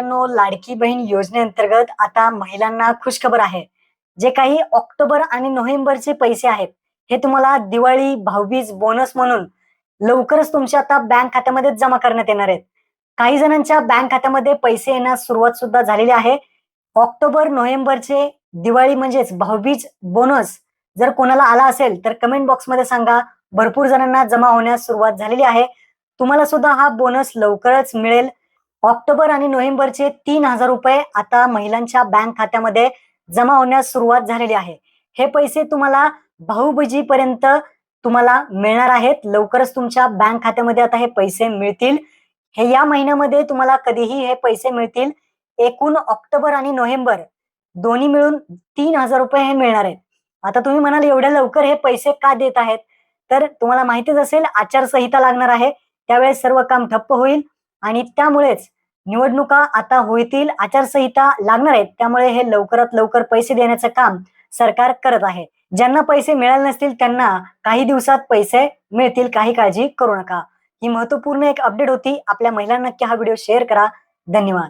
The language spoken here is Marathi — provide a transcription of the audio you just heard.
लाडकी बहीण योजनेअंतर्गत आता महिलांना खुशखबर आहे. जे काही ऑक्टोबर आणि नोव्हेंबरचे पैसे आहेत हे तुम्हाला दिवाळी भाऊबीज बोनस म्हणून लवकरच तुमच्या आता बँक खात्यामध्ये जमा करण्यात येणार आहेत. काही जणांच्या बँक खात्यामध्ये पैसे येण्यास सुरुवात सुद्धा झालेली आहे. ऑक्टोबर नोव्हेंबरचे दिवाळी म्हणजेच भाऊबीज बोनस जर कोणाला आला असेल तर कमेंट बॉक्समध्ये सांगा. भरपूर जणांना जमा होण्यास सुरुवात झालेली आहे. तुम्हाला सुद्धा हा बोनस लवकरच मिळेल. ऑक्टोबर आणि नोव्हेंबरचे तीन हजार रुपये आता महिलांच्या बँक खात्यामध्ये जमा होण्यास सुरुवात झालेली आहे. हे पैसे तुम्हाला भाऊबीजीपर्यंत तुम्हाला मिळणार आहेत. लवकरच तुमच्या बँक खात्यामध्ये आता हे पैसे मिळतील. हे या महिन्यामध्ये तुम्हाला कधीही हे पैसे मिळतील. एकूण ऑक्टोबर आणि नोव्हेंबर दोन्ही मिळून तीन हजार रुपये हे मिळणार आहेत. आता तुम्ही म्हणाल एवढ्या लवकर हे पैसे का देत आहेत? तर तुम्हाला माहितीच असेल आचारसंहिता लागणार आहे. त्यावेळेस सर्व काम ठप्प होईल आणि त्यामुळेच निवडणुका आता होतील आचारसंहिता लागणार आहेत त्यामुळे हे लवकरात लवकर पैसे देण्याचं काम सरकार करत आहे. ज्यांना पैसे मिळाले नसतील त्यांना काही दिवसात पैसे मिळतील काही काळजी करू नका. ही महत्त्वपूर्ण एक अपडेट होती. आपल्या महिलांना नक्की हा व्हिडिओ शेअर करा. धन्यवाद.